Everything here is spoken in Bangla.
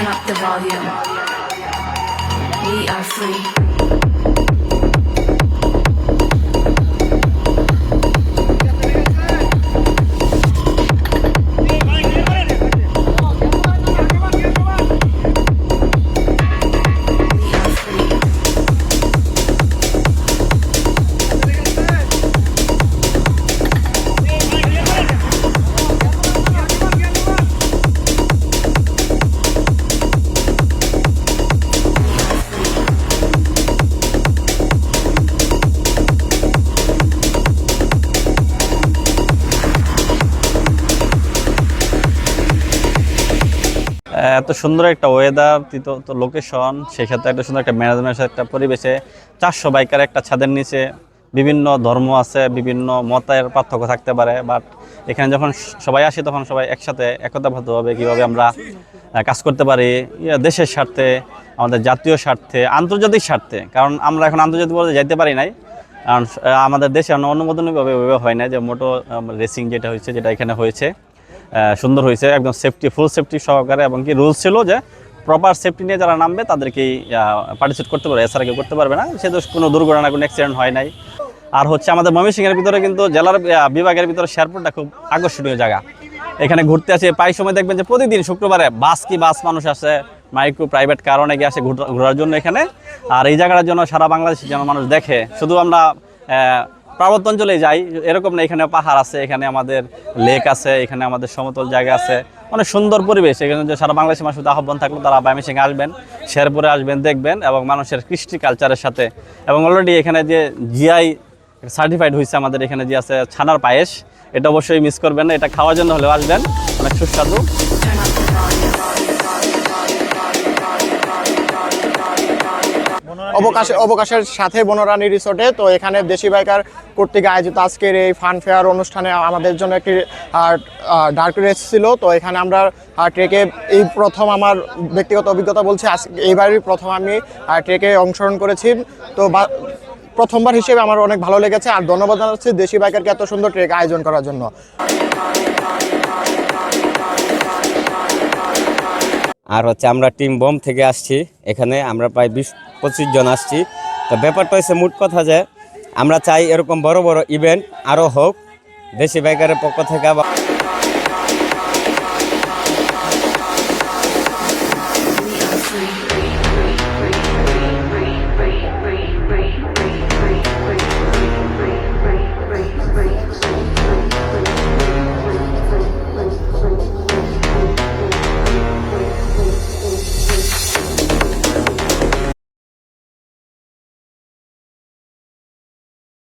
Turn up the volume. We are free. এত সুন্দর একটা ওয়েদার তো লোকেশন সেক্ষেত্রে একটা সুন্দর একটা ম্যানেজমেন্ট একটা পরিবেশে চারশো বাইকার একটা ছাদের নিচে, বিভিন্ন ধর্ম আছে, বিভিন্ন মতের পার্থক্য থাকতে পারে বাট এখানে যখন সবাই আসি, তখন সবাই একসাথে একতাবদ্ধভাবে কীভাবে আমরা কাজ করতে পারি দেশের স্বার্থে, আমাদের জাতীয় স্বার্থে, আন্তর্জাতিক স্বার্থে, কারণ আমরা এখন আন্তর্জাতিক পর্যায়ে যাইতে পারি নাই, কারণ আমাদের দেশে অনুমোদনভাবে হয় না যে মোটো রেসিং যেটা হয়েছে, যেটা এখানে হয়েছে। সুন্দর হয়েছে, একদম সেফটি ফুল সেফটি সহকারে এবং কি রুলস ছিল যে প্রপার সেফটি নিয়ে যারা নামবে তাদেরকেই পার্টিসিপেট করতে পারবে এছাড়া কেউ করতে পারবে না। সে তো কোনো দুর্ঘটনা, কোনো অ্যাক্সিডেন্ট হয় নাই। আর হচ্ছে আমাদের ময়মনসিংহের ভিতরে কিন্তু জেলার বিভাগের ভিতরে শেরপুরটা খুব আকর্ষণীয় জায়গা। এখানে ঘুরতে আসে, প্রায় সময় দেখবেন যে প্রতিদিন শুক্রবারে বাস কি বাস মানুষ আসে মাইক্রো প্রাইভেট কার অনেকে আসে ঘুর- ঘোরার জন্য এখানে। আর এই জায়গাটার জন্য সারা বাংলাদেশের যেন মানুষ দেখে। শুধু আমরা পার্বত্য অঞ্চলে যাই, এরকম না, এখানে পাহাড় আছে, এখানে আমাদের লেক আছে, এখানে আমাদের সমতল জায়গা আছে। অনেক সুন্দর পরিবেশ, এখানে যে সারা বাংলাদেশের মানুষ আহ্বান থাকল, তারা বামিসিং আসবেন, শেরপুরে আসবেন, দেখবেন এবং মানুষের কৃষ্টি কালচারের সাথে। এবং অলরেডি এখানে যে জিআই সার্টিফাইড হয়েছে আমাদের, এখানে যে আছে ছানার পায়েস, এটা অবশ্যই মিস করবেন না, এটা খাওয়ার জন্য হলেও আসবেন। অনেক সুস্বাদু। অবকাশ অবকাশের সাথে বনরানী রিসোর্টে। তো এখানে দেশি বাইকার কর্তৃক আয়োজিত আজকের এই ফান ফেয়ার অনুষ্ঠানে আমাদের জন্য একটি ডার্ক রেস ছিল। তো এখানে আমরা ট্রেকে এই প্রথম আমার ব্যক্তিগত অভিজ্ঞতা বলছি আজ এইবারই প্রথম আমি ট্রেকে অংশগ্রহণ করেছি। তো বা- প্রথমবার হিসেবে আমার অনেক ভালো লেগেছে আর ধন্যবাদ জানাচ্ছি দেশি বাইকারকে এত সুন্দর ট্রেক আয়োজন করার জন্য। আর হচ্ছে আমরা টিম বোম থেকে আসছি। এখানে আমরা প্রায় বিশ, পঁচিশ জন আসছি। তো ব্যাপারটা হচ্ছে মোট কথা যে, আমরা চাই এরকম বড় বড় ইভেন্ট আরও হোক। দেশি বাইকারের পক্ষ থেকে আবার